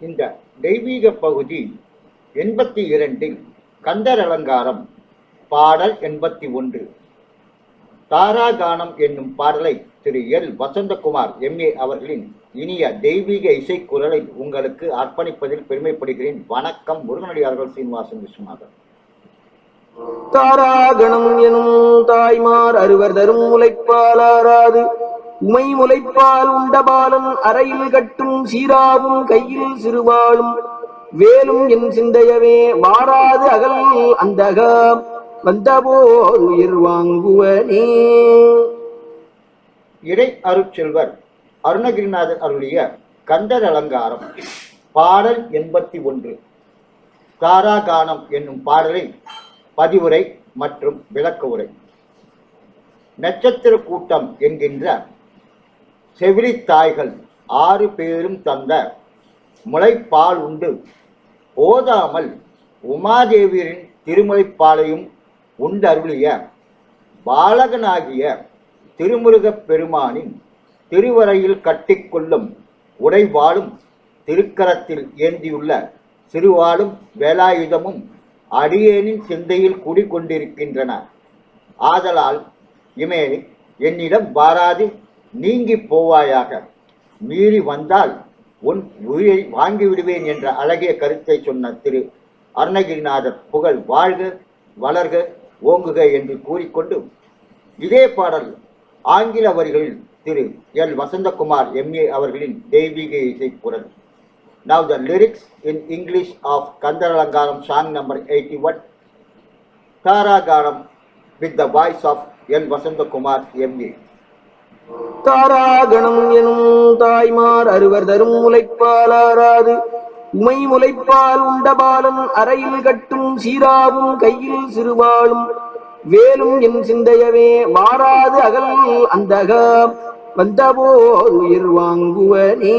இந்த தெய்வீக பகுதி எண்பத்தி இரண்டில் கந்தர் அலங்காரம் பாடல் எண்பத்தி ஒன்று. தாராகானம் என்னும் பாடலை திரு எல். வசந்தகுமார் எம்ஏ அவர்களின் இனிய தெய்வீக இசைக்குரலை உங்களுக்கு அர்ப்பணிப்பதில் பெருமைப்படுகிறேன். வணக்கம் முருகனடியார்கள் சீனிவாசன் விஸ்வநாதன். தாராகணம் எனும் தாய்மார் அறுவர் தரும் முளைப்பாலாராது உமை முளைப்பால் உண்டபாலன் அறையில் கட்டும் சீராவும் கையில் சிறுவாளும். வேலும் என் சிந்தையவே வாராது அகல் அந்தக வந்தபோது உயிர் வாங்குவனே. இறை அருட்செல்வர் அருணகிரிநாதர் அருளிய கந்தர் அலங்காரம் பாடல் எண்பத்தி ஒன்று. தாராகானம் என்னும் பாடலை பதிவுரை மற்றும் விளக்க உரை. நட்சத்திர கூட்டம் என்கின்ற செவிலித் தாய்கள் ஆறு பேரும் தந்த முளைப்பால் உண்டு. ஓதாமல் உமாதேவியரின் திருமுலைப்பாலையும் உண்டருளிய பாலகனாகிய திருமுருகப் பெருமானின் திருவரையில் கட்டிக்கொள்ளும் உடைவாளும் திருக்கரத்தில் ஏந்தியுள்ள சிறுவாளும் வேலாயுதமும் அடியேனின் சிந்தையில் குடிக்கொண்டிருக்கின்றன ஆதலால் இமே என்னிடம் வாராது நீங்கி போவாயாக. மீறி வந்தால் உன் உயிரை வாங்கிவிடுவேன் என்ற அழகிய கருத்தை சொன்ன திரு அருணகிரிநாதர் புகழ் வாழ்க வளர்க ஓங்குக என்று கூறிக்கொண்டு இதே பாடல் ஆங்கில வரிகளில் திரு எல். வசந்தகுமார் எம்ஏ அவர்களின் தெய்வீக இசை குரல். Now the lyrics in English of Kandaralangaram song number 81, Taragaram with the voice of N. Vasanta Kumar M.A. தாராகணம் எனும் தாய்மார் அறுவர் தரும் முளைப்பாலாராது உமை முளைப்பால் உண்டபாலன் அறையில் கட்டும் சீராவும் கையில் சிறுவாளும். வேலும் என் சிந்தையவே மாறாது அகல் அந்தக வந்தபோர் உயிர் வாங்குவனே.